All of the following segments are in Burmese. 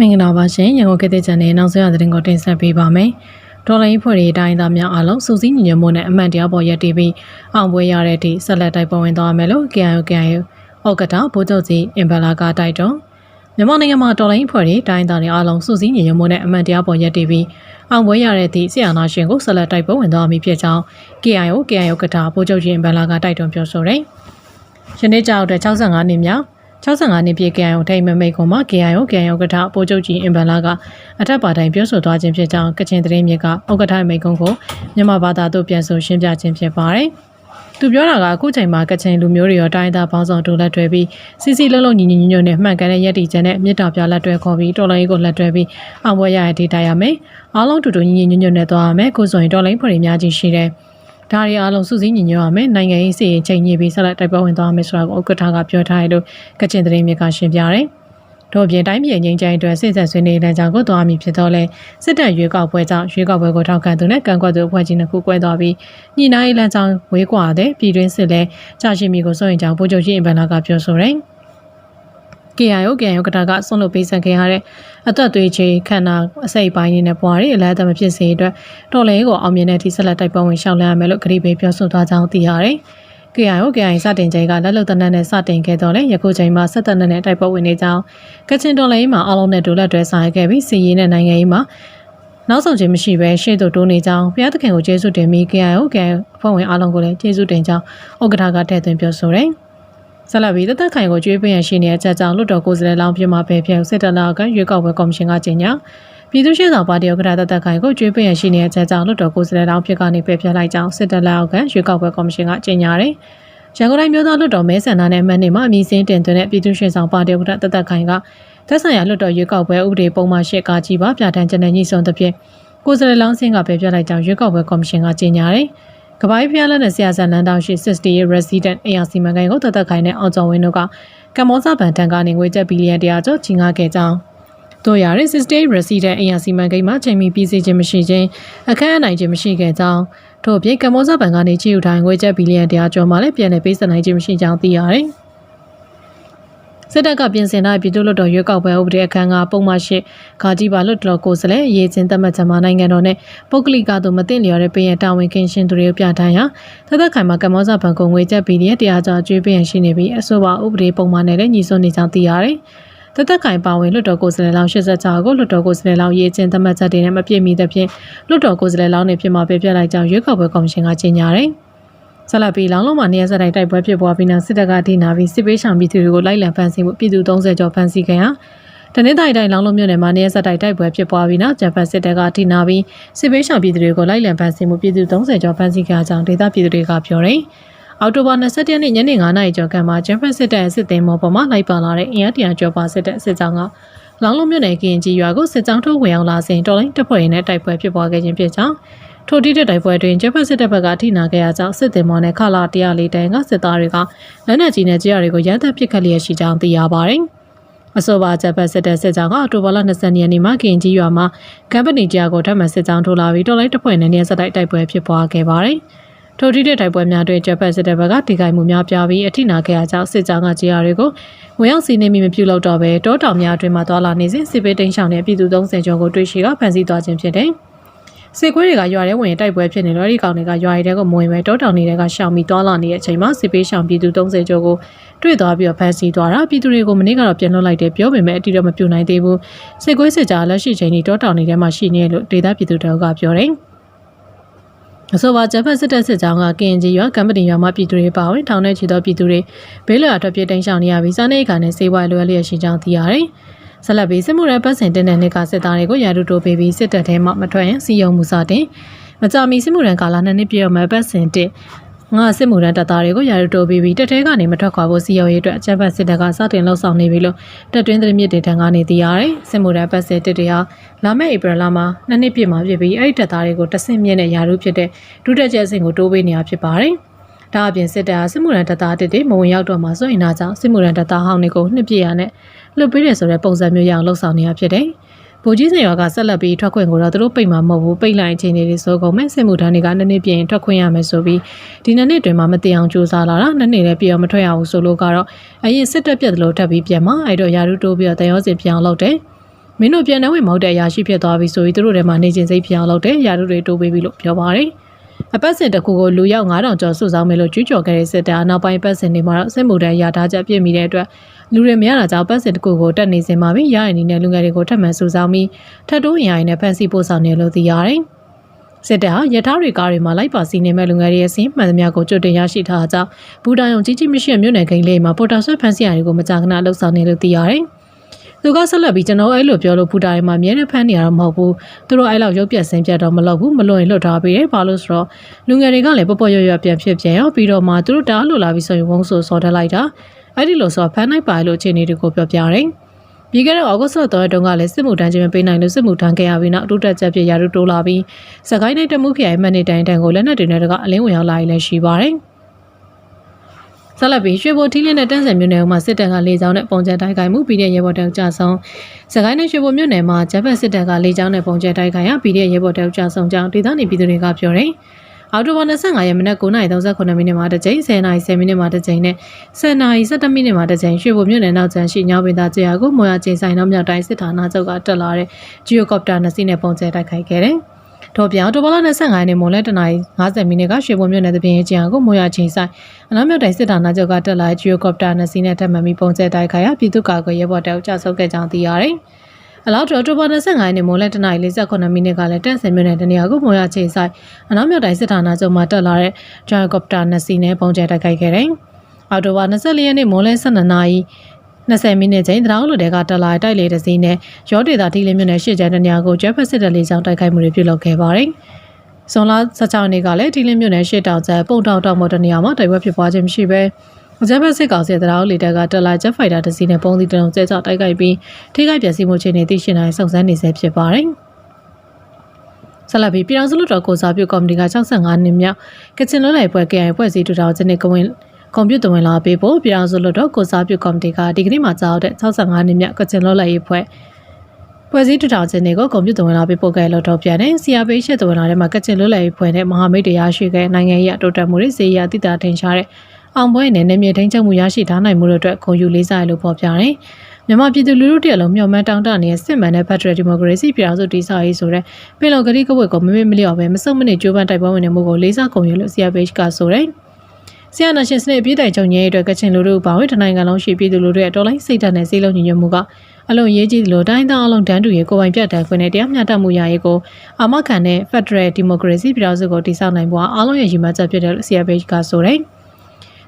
မင်္ဂလာပါရှင်ရန်ကုန်ခေတ်သစ်ချန်နယ်နောက်ဆုံးရသတင်းကိုတင်ဆက်ပေးပါမယ်။ဒေါ်လာရေးဖွဲ့တွေအတိုင်းအသားများအားလုံးစုစည်းညီညွတ်မှုနဲ့အမှန်တရားပေါ်ရပ်တည်ပြီးအောင်ပွဲရတဲ့အထိဆက်လက်တိုက်ပွဲဝင်သွားမယ်လို့ KIO KIO ဩကတာဗိုလ်ချုပ်ကြီးအင်ဘလာကတိုက်တွန်းမြန်မာနိုင်ငံမှာဒေါ်လာရေးဖွဲ့တွေအတိုင်းအသားတွေအားလုံးစုစည်းညီညွတ်မှုနဲ့အမှန်တရားပေါ်ရပ်တည်ပြီးအောင်ပွဲရတဲ့အထိဆီယနာရှင်ကိုဆက်လက်တိုက်ပွဲဝင်သွားမည်ဖြစ်ကြောင်း KIO KIO ကတာဗိုလ်ချုပ်ကြီးအင်ဘလာကတိုက်တွန်းပြောဆိုတယ်။ယနေ့ကြောက်တဲ့65နှစ်မြောက် 65နှစ်ပြည့် KIO ထိတ်မမိတ်ကွန်မှာ KIO KIO ကထပိုးချုပ်ကြီးအင်ဘန်လာကအထက်ပါတိုင်းပြောဆိုသွားခြင်းဖြစ်ကြောင်းကချင်သတင်းမြစ်ကဥက္ကဋ္ဌမိတ်ကွန်ကိုမြန်မာဘာသာတို့ပြန်ဆိုရှင်းပြခြင်းဖြစ်ပါတယ်။သူပြောတာကအခုချိန်မှာကချင်လူမျိုးတွေရောတိုင်းသားပေါင်းစုံတို့လက်တွဲပြီးစီစီလုံးလုံးညီညီညွတ်ညွတ်နဲ့မှန်ကန်တဲ့ရည်တည်ချက်နဲ့မြစ်တာပြလက်တွဲခေါ်ပြီးတော်လိုင်းကိုလက်တွဲပြီးအောင်ပွဲရတဲ့ဒေတာရမယ်။အားလုံးတူတူညီညီညွတ်ညွတ်နဲ့သွားရမယ်။ကိုယ်ဆိုရင်တော်လိုင်းဖွဲ့တွေများကြီးရှိတယ်။ ဒါတွေအားလုံးစုစည်းညီညွတ်ရမယ်နိုင်ငံရေးစီရင်ချိန်ညှိပြီးဆက်လက်တိုက်ပွဲဝင်သွားမယ်ဆိုတာကိုဥက္ကဋ္ဌကပြောထားတယ်လို့ကချင်သတင်းမြစ်ကရှင်းပြတယ်။တို့ပြင်တိုင်းပြည်ငင်းချိုင်းအတွက်စိတ်ဆက်ဆွေးနွေးတဲ့ကြောင့်ကိုသွားမည်ဖြစ်တော့လဲစစ်တပ်ရွေးကောက်ပွဲကြောင့်ရွေးကောက်ပွဲကိုထောက်ခံသူနဲ့ကန့်ကွက်သူအဖွဲ့ကြီးနှစ်ခုကွဲသွားပြီးညှိနှိုင်းလမ်းကြောင်းဝေးကွာတဲ့ပြည်တွင်းစစ်လဲကြာရှိမီကိုစိုးရင်ကြောင့်ဗိုလ်ချုပ်ကြီးအင်ဘန်လာကပြောဆိုတယ်။ KIO KIO ကတာကဆွန့်လွတ်ပေးဆက်ခဲ့ရတဲ့အသက်သွေးချေခန္ဓာအစိတ်ပိုင်းတွေနဲ့ပွားတွေအလားတမဖြစ်စေအတွက်တော်လဲကိုအောင်မြင်တဲ့ထိဆက်လက်တိုက်ပွဲဝင်ရှောက်လန်းရမယ်လို့ကတိပေးပြောဆိုသွားကြောင်းသိရတယ်။ KIO KIO စတင်ချိန်ကလက်လုံတနက်နဲ့စတင်ခဲ့တော့လဲယခုချိန်မှာဆက်သက်နဲ့တိုက်ပွဲဝင်နေကြောင်းကချင်တော်လဲမှာအားလုံးနဲ့ဒူလက်တွဲဆိုင်ခဲ့ပြီးစီရင်တဲ့နိုင်ငံရေးမှာနောက်ဆုံးခြင်းမရှိဘဲရှေ့သို့တိုးနေကြောင်းဘုရားသခင်ကိုကျေးဇူးတင်ပြီး KIO KIO အဖွဲ့ဝင်အားလုံးကိုလည်းကျေးဇူးတင်ကြောင်းဥက္ကဋ္ဌကထည့်သွင်းပြောဆိုတယ်။ ဆက်လက်ပြီးတသက်ခိုင်ကိုကျွေးပေးရရှိနေတဲ့အချက်ကြောင့်လွတ်တော်ကိုယ်စားလှယ်လောင်းပြမပဲဖြစ်စစ်တပ်လာကရွေးကောက်ပွဲကော်မရှင်ကကြေညာပြည်သူ့ရှေ့ဆောင်ပါတီဥက္ကဋ္ဌတသက်ခိုင်ကိုကျွေးပေးရရှိနေတဲ့အချက်ကြောင့်လွတ်တော်ကိုယ်စားလှယ်လောင်းဖြစ်ကနေပယ်ဖျက်လိုက်ကြောင်းစစ်တပ်လာကရွေးကောက်ပွဲကော်မရှင်ကကြေညာတယ်ရန်ကုန်တိုင်းမြို့သားလွတ်တော်မဲဆန္ဒနဲ့အမှတ်နေမှာအမည်စင်းတင်သွင်းတဲ့ပြည်သူ့ရှေ့ဆောင်ပါတီဥက္ကဋ္ဌတသက်ခိုင်ကသက်ဆိုင်ရာလွတ်တော်ရွေးကောက်ပွဲဥပဒေပုံမှန်၈ကကြီးပါပြဋ္ဌာန်းချက်နဲ့ညှိစွန်းသဖြင့်ကိုယ်စားလှယ်လောင်းစင်းကပယ်ဖျက်လိုက်ကြောင်းရွေးကောက်ပွဲကော်မရှင်ကကြေညာတယ်။ ကပိုင်းဖျားလက်နဲ့ဆရာဆန်လန်းတောင်ရှိ60 resident အရာစီမံကိန်းကိုတသက်ခိုင်နဲ့အောင်ကျော်ဝင်းတို့ကကမ္ဘောဇဘန်တန်ကနေငွေကျပ်ဘီလီယံတရာကျော်ကြီးငါခဲ့ကြောင်းတို့ရတဲ့68 resident အရာစီမံကိန်းမှာချိန်မီပြီးစီခြင်းမရှိခြင်းအခမ်းအနားခြင်းမရှိခဲ့ကြောင်းထို့ပြင်ကမ္ဘောဇဘန်ကနေချီယူထိုင်ငွေကျပ်ဘီလီယံတရာကျော်မှလည်းပြန်လည်ပေးဆက်နိုင်ခြင်းမရှိကြောင်းသိရတယ်။ စစ်တပ်ကပြင်ဆင်ထားပြည်သူ့လွှတ်တော်ရွေးကောက်ပွဲဥပဒေအခမ်းကပုံမှန်ရှိဂါကြီးပါလွှတ်တော်ကိုယ်စားလှယ်အရေးချင်းသတ်မှတ်ချက်မှာနိုင်ငံတော်နဲ့ပုဂ္ဂလိကသို့မသိလျော်တဲ့ပြည်ရန်တာဝန်ကင်းရှင်းသူတွေကိုပြဋ္ဌာန်းရာသက်သက်ခိုင်မှာကမ္ဘောဇဘဏ်ကုံငွေကျပ်ဘီလီယံတရားကျော်ကျွေးပေးရရှိနေပြီးအဆိုပါဥပဒေပုံမှန်နဲ့လည်းညီစွန်းနေကြောင်းသိရတယ်။တသက်ခိုင်ပါဝင်လွှတ်တော်ကိုယ်စားလှယ်လောင်း86ကိုလွှတ်တော်ကိုယ်စားလှယ်လောင်းရေးချင်းသတ်မှတ်ချက်တွေနဲ့မပြည့်မီသဖြင့်လွှတ်တော်ကိုယ်စားလှယ်လောင်းတွေဖြစ်မှာပြပြလိုက်ကြောင်းရွေးကောက်ပွဲကော်မရှင်ကကြေညာတယ်။ ဆက်လက်ပြီးလောင်လုံးမှာနေရာစတိုင်းတိုက်ပွဲဖြစ်ပွားပြီးနောက်စစ်တပ်ကထိနာပြီးစစ်ပေးဆောင်ပြည်သူတွေကိုလိုက်လံဖမ်းဆီးမှုပြည်သူ30ကျော်ဖမ်းဆီးခဲ့ရာတနင်္သာရီတိုင်းလောင်လုံးမြို့နယ်မှာနေရာစတိုင်းတိုက်ပွဲဖြစ်ပွားပြီးနောက်ဂျပန်စစ်တပ်ကထိနာပြီးစစ်ပေးဆောင်ပြည်သူတွေကိုလိုက်လံဖမ်းဆီးမှုပြည်သူ30ကျော်ဖမ်းဆီးခဲ့ကြောင်းဒေသပြည်သူတွေကပြောတယ်။အော်တိုဘာ27ရက်နေ့ညနေ9:00နာရီကျော်ကမှဂျပန်စစ်တပ်ရဲ့စစ်သည်မော်ပေါ်မှာလိုက်ပါလာတဲ့အင်အားတရာကျော်ပါစစ်တပ်စစ်ကြောင်းကလောင်လုံးမြို့နယ်ကရင်ကြီးရွာကိုစစ်ကြောင်းထိုးဝင်ရောက်လာစဉ်တော်လိုင်းတပ်ဖွဲ့ရင်းနဲ့တိုက်ပွဲဖြစ်ပွားခဲ့ခြင်းဖြစ်ကြောင်း ထိုတိတဲ့တိုက်ပွဲတွင်ဂျပန်စစ်တပ်ဘက်ကထိနာခဲ့ရကြောင်းစစ်သည်မော်နဲ့ခလာ104တိုင်ကစစ်သားတွေကလက်နက်ကြီးနဲ့ကြေးရတွေကိုရန်တပ်ပစ်ခတ်လျက်ရှိကြောင်းသိရပါတယ်။အဆိုပါဂျပန်စစ်တပ်စစ်ကြောင်းကအော်တိုဘာလ20ရက်နေ့မှာကင်ကြီးရွာမှာကမ်ပဏီကြားကိုထပ်မံစစ်ကြောင်းထိုးလာပြီးတော်လိုက်တပ်ဖွဲ့နဲ့နေဆက်တိုက်တိုက်ပွဲဖြစ်ပွားခဲ့ပါတယ်။ထိုတိတဲ့တိုက်ပွဲများတွင်ဂျပန်စစ်တပ်ဘက်ကတိကိုင်မှုများပြားပြီးအထိနာခဲ့ရကြောင်းစစ်ကြောင်းကကြေးရတွေကိုဝင်ရောက်စီးနှင်းမိမပြုလုပ်တော့ဘဲတောတောင်များအတွင်းမှာသွာလာနေစဉ်စစ်ပေးတိန်ရှောင်တဲ့ပြည်သူ30ကျော်ကိုတွေ့ရှိကဖမ်းဆီးသွားခြင်းဖြစ်တယ်။ စစ်ခွေးတွေကရွာထဲဝင်တိုက်ပွဲဖြစ်နေလို့ဒီကောင်တွေကရွာရီတဲကိုမဝင်ပဲတောတောင်တွေကရှောင်ပြီးတွာလာနေတဲ့အချိန်မှာစစ်ပေးရှောင်ပြည်သူ30ကျော်ကိုတွေ့သွားပြီးတော့ဖမ်းဆီးသွားတာပြည်သူတွေကိုမနေ့ကတော့ပြန်လွှတ်လိုက်တယ်ပြောပေမဲ့အတိတော့မပြူနိုင်သေးဘူးစစ်ခွေးစစ်ကြားလက်ရှိချိန်ဒီတောတောင်တွေထဲမှာရှိနေလို့ဒေသပြည်သူတွေကပြောတယ်အဆိုပါဂျပန်စစ်တပ်စစ်ကြောင်းကကင်ဂျီရွာကမ်ပတီရွာမှာပြည်သူတွေပါဝင်ထောင်ထဲချီသောပြည်သူတွေဘေးလွတ်ရာထွက်ပြေးတိမ်းရှောင်နေရပြီးစားနေအခါနဲ့စေဝါလွယ်လျက်ရှိကြောင်းသိရတယ်။ ဆက်လက်ပြီးစစ်မှုရပတ်စင်တင်တဲ့နှစ်ကစစ်သားတွေကိုရာထူးတိုးပေးပြီးစစ်တပ်ထဲမှမထွက်ရင်စီယုံမှုစတင်မကြမီစစ်မှုရန်ကာလနှစ်နှစ်ပြည့်မဲ့ပတ်စင်တင်ငါစစ်မှုရန်တပ်သားတွေကိုရာထူးတိုးပေးပြီးတက်ထဲကနေမထွက်ခွာဖို့စီယုံရေးအတွက်အကြမ်းဖက်စစ်တပ်ကစတင်လှုပ်ဆောင်နေပြီလို့တက်တွင်းသတင်းမြစ်တွေထံကနေသိရတယ်စစ်မှုရန်ပတ်စင်တစ်တွေဟာလာမယ့်ဧပြီလမှာနှစ်နှစ်ပြည့်မှာဖြစ်ပြီးအဲ့ဒီတပ်သားတွေကိုတဆင့်မြင့်တဲ့ရာထူးဖြစ်တဲ့ဒုတက်ကျအဆင့်ကိုတိုးပေးနေတာဖြစ်ပါတယ်ဒါအပြင်စစ်တပ်ဟာစစ်မှုရန်တပ်သားတစ်တွေမဝင်ရောက်တော့မှစိုးရင်သားကြောင့်စစ်မှုရန်တပ်သားဟောင်းတွေကိုနှစ်ပြည့်ရနဲ့ လွတ်ပေးတယ်ဆိုတဲ့ပုံစံမျိုးရအောင်လှုပ်ဆောင်နေတာဖြစ်တယ်။ဗိုလ်ကြီးစင်ရွာကဆက်လက်ပြီးထွက်ခွင့်ကိုတော့သူတို့ပိတ်မှာမဟုတ်ဘူးပိတ်လိုက်ခြင်းတွေဆိုကုန်မဲ့စစ်မှုထမ်းတွေကနှစ်နှစ်ပြင်ထွက်ခွင့်ရမယ်ဆိုပြီးဒီနှစ်နှစ်တွင်မှမတင်အောင်ကြိုးစားလာတာနှစ်နှစ်လည်းပြောင်းမထွက်ရဘူးဆိုလို့ကတော့အရင်စစ်တပ်ပြက်တယ်လို့ထပ်ပြီးပြန်မှာအဲ့တော့ယာရုတိုးပြီးတော့တန်ရောစင်ပြောင်းလုပ်တယ်။မင်းတို့ပြန်နှဝင်မဟုတ်တဲ့အရာရှိဖြစ်သွားပြီဆိုပြီးသူတို့ထဲမှာနေချင်းစိတ်ပြောင်းလို့တဲ့ရာတို့တွေတိုးပေးပြီလို့ပြောပါတယ်အပတ်စဉ်တစ်ခုကိုလူရောက်9000ကျော်စုဆောင်မယ်လို့ကြွကြော်ခဲ့တဲ့စစ်တပ်အနောက်ပိုင်းပတ်စဉ်တွေမှာတော့စစ်မှုထမ်းရထားချက်ပြည့်မီတဲ့အတွက် လူတွေမရတာကြောင့်ပတ်စဉ်တစ်ခုကိုတက်နေစင်မှာပြီးရရင်ဒီနဲ့လူငယ်တွေကိုထပ်မံစုဆောင်ပြီးထပ်တိုးရင်ရင်နဲ့ဖန်စီပို့ဆောင်နေလို့သိရတယ်စစ်တပ်ဟာရထားတွေကားတွေမှာလိုက်ပါစီနေမဲ့လူငယ်တွေရဲ့စင်းမှန်သမျှကိုကြွတင်ရရှိထားတာကြောင့်ဘူတာယုံကြီးကြီးမရှိတဲ့မြို့နယ်ကိန်းလေးမှာပေါ်တာဆွဲဖန်စီရတွေကိုမကြာခဏလှုပ်ဆောင်နေလို့သိရတယ်။သူကဆက်လက်ပြီးကျွန်တော်အဲ့လိုပြောလို့ဘူတာတွေမှာမြဲတဲ့ဖန်နေရတော့မဟုတ်ဘူး။သူတို့အဲ့လောက်ရုပ်ပြက်စင်းပြတ်တော့မလုပ်ဘူးမလွန်ရင်လွတ်ထားပေးတယ်။ဘာလို့ဆိုတော့လူငယ်တွေကလည်းပပရွရွပြန်ဖြစ်ပြန်ရောပြီးတော့မှသူတို့တားလို့လာပြီးဆိုရင်ဝုန်းဆိုစော်တက်လိုက်တာ။ အဲ့ဒီလိုဆိုဖန်နိုင်ပါလို့အခြေအနေတွေကိုပြောပြတယ်။ပြီးခဲ့တဲ့ဩဂုတ်လ3ရက်တုန်းကလည်းစစ်မှုထမ်းခြင်းမပေးနိုင်လို့စစ်မှုထမ်းခဲ့ရပြီးနောက်အတူတက်ချက်ပြရာထူးတိုးလာပြီးစကိုင်းတိုင်းတမှုခရိုင်မှတ်နေတိုင်းတန်ကိုလက်နက်တွေနဲ့တကအလင်းဝင်ရောက်လာရလည်းရှိပါတယ်။ဆက်လက်ပြီးရွှေဘိုထီးလင်းနဲ့တန်းစံမြို့နယ်မှာစစ်တပ်ကလေကြောင်းနဲ့ပုံကျဲတိုက်ခိုက်မှုပြီးတဲ့ရဲဘော်တောက်ကြဆုံးစကိုင်းနဲ့ရွှေဘိုမြို့နယ်မှာဂျပန်စစ်တပ်ကလေကြောင်းနဲ့ပုံကျဲတိုက်ခိုက်ရပြီးတဲ့ရဲဘော်တောက်ကြဆုံးကြောင်းဒေသနေပြည်သူတွေကပြောတယ်။ အော်တိုဘာ25ရက်မနက်9:38မိနစ်မှာတစ်ကြိမ်10:10မိနစ်မှာတစ်ကြိမ်နဲ့10:17မိနစ်မှာတစ်ကြိမ်ရွှေဘုံမြို့နယ်နောက်ကျန်ရှိညောင်ပင်သားကျေးရွာကိုမော်ရချင်းဆိုင်နောက်မြောက်တိုင်းစစ်ဌာနချုပ်ကတက်လာတဲ့ဂျီယိုကော်ပတာနှစ်စီးနဲ့ပုံကျဲတိုက်ခိုက်ခဲ့တယ်။ထို့ပြောင်တိုဘာလ25ရက်နေ့မိုးလဲတနာရီ50မိနစ်ကရွှေဘုံမြို့နယ်တပင်းကျန်ကိုမိုးရချင်းဆိုင်အနောက်မြောက်တိုင်းစစ်ဌာနချုပ်ကတက်လာတဲ့ဂျီယိုကော်ပတာနှစ်စီးနဲ့ထပ်မံပြီးပုံကျဲတိုက်ခိုက်ရပြည်သူ့ကာကွယ်ရေးဘော်တောက်ကြဆုပ်ခဲ့ကြောင်းသိရတယ်။ အလောက်တော်တိုဘာ25ရက်နေ့မိုးလဲတနအီ48မိနစ်ကလည်းတန့်စင်မြို့နယ်တနေရာကိုမောရချေဆိုင်အနောက်မြောက်တိုင်းစစ်ဌာနချုပ်မှာတက်လာတဲ့ဂျိုင်ကော်ပတာနှစ်စီးနဲ့ပုံကျဲတိုက်ခိုက်ခဲ့တယ်။အော်တိုဘာ24ရက်နေ့မိုးလဲ12နာရီ20မိနစ်ချိန်တရောင်းလူတွေကတက်လာတိုက်လေတစည်းနဲ့ရောဒေတာတီလင်းမြို့နယ်ရှစ်ကျန်းတနေရာကိုကျဲဖက်စစ်တပ်လေးချောင်းတိုက်ခိုက်မှုတွေပြုလုပ်ခဲ့ပါတယ်။ဇွန်လ16ရက်နေ့ကလည်းတီလင်းမြို့နယ်ရှစ်တောင်ကျဲပုံတောင်တောင်မော်တနေရာမှာတိုက်ပွဲဖြစ်ပွားခြင်းမရှိဘဲ အကြမ်းဖက်စစ်ကောင်စီတရားလေတပ်ကတက်လာဂျက်ဖိုက်တာတစ်စီးနဲ့ပုံသီးတလုံးကျဲချတိုက်ခိုက်ပြီးထိခိုက်ပျက်စီးမှုအခြေအနေသိရှိနိုင်စုံစမ်းနေဆဲဖြစ်ပါတယ်။ဆက်လက်ပြီးပြည်အောင်စုလွှတ်တော်ကိုစားပြုကော်မတီက65နှစ်မြောက်ကချင်လွတ်လပ်ပွဲ KI ဖွဲ့စည်းထူထောင်ခြင်းနဲ့ကဝင်ကွန်ပျူတာဝင်လာပေးဖို့ပြည်အောင်စုလွှတ်တော်ကိုစားပြုကော်မတီကဒီကနေ့မှကြားတဲ့65နှစ်မြောက်ကချင်လွတ်လပ်ရေးဖွဲ့ဖွဲ့စည်းထူထောင်ခြင်းတွေကိုကွန်ပျူတာဝင်လာပေးပို့ခဲ့လို့တော့ပြန်တယ်။ CRP ရှစ်တဝင်လာတဲ့မှာကချင်လွတ်လပ်ရေးဖွဲ့နဲ့မဟာမိတ်တရားရှိခဲ့နိုင်ငံရေးအတိုးတက်မှုတွေစီးရအတိအတာထင်ရှားတဲ့ အောင်ပွဲနဲ့နေမြေထိန်ချုပ်မှုရရှိထားနိုင်မှုတို့အတွက်ဂုဏ်ယူလေးစားရလို့ဖော်ပြတယ်။မြန်မာပြည်သူလူထုတရက်လုံးမျှော်မှန်းတောင်းတနေတဲ့စစ်မှန်တဲ့ Federal Democracy ပြည်အောင်စုတည်ဆောက်ရေးဆိုတဲ့ပြည်တော်ကတိကဝတ်ကိုမမေ့မလျော့ပဲမစုံမနစ်ကြိုးပမ်းတိုက်ပွဲဝင်နေမှုကိုလေးစားဂုဏ်ယူလို့ CRPH ကဆိုတယ်။ဆီယနာရှင်စနစ်အပြည့်တိုင်ချုပ်ငြိမ်းရေးအတွက်ကချင်လူထုဘာဝင်တနိုင်ငံလုံးရှိပြည်သူလူထုရဲ့တော်လိုင်းစိတ်ဓာတ်နဲ့စိတ်လုံးညီညွတ်မှုကအလုံးရေးကြီးလို့တိုင်းသားအလုံးတန်းတူရေးကိုပိုင်ပြတ်တန်းခွင့်နဲ့တရားမျှတမှုရရေးကိုအာမခံတဲ့ Federal Democracy ပြည်တော်စုကိုတည်ဆောက်နိုင်ဖို့အားလုံးရဲ့ရည်မှန်းချက်ဖြစ်တယ်လို့ CRPH ကဆိုတယ်။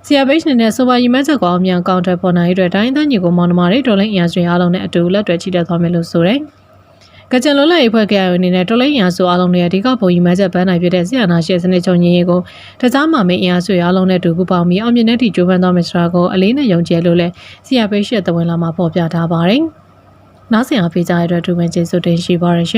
CRPH နဲ့နဲ့ဆိုပါရီမတ်ချက်ကိုအောင်မြန်ကောင်တယ်ပေါ်နိုင်အတွက်တိုင်းသားညီကိုမောင်နှမတွေတော်လိုင်းအင်အားစုအားလုံးနဲ့အတူလက်တွဲချီတက်သွားမယ်လို့ဆိုတယ်။ကကြံလုံးလက်ရေးဖွဲ့ကြရအနေနဲ့တော်လိုင်းအင်အားစုအားလုံးတွေအဓိကပုံရီမတ်ချက်ပန်းနိုင်ဖြစ်တဲ့ဆီယနာရှေ့စနစ်ချုပ်ငင်းရေးကိုတခြားမှမင်းအင်အားစုအားလုံးနဲ့တူပူပေါင်းပြီးအောင်မြင်တဲ့ထိကြိုးပမ်းသွားမယ်ဆိုတာကိုအလေးနဲ့ယုံကြည်လို့လဲ CRPH ရဲ့တဝန်လာမှာပေါ်ပြထားပါတယ်။နောက်ဆင်အားပေးကြတဲ့အတွက်ဒူဝင်ကျေးဇူးတင်ရှိပါရရှင်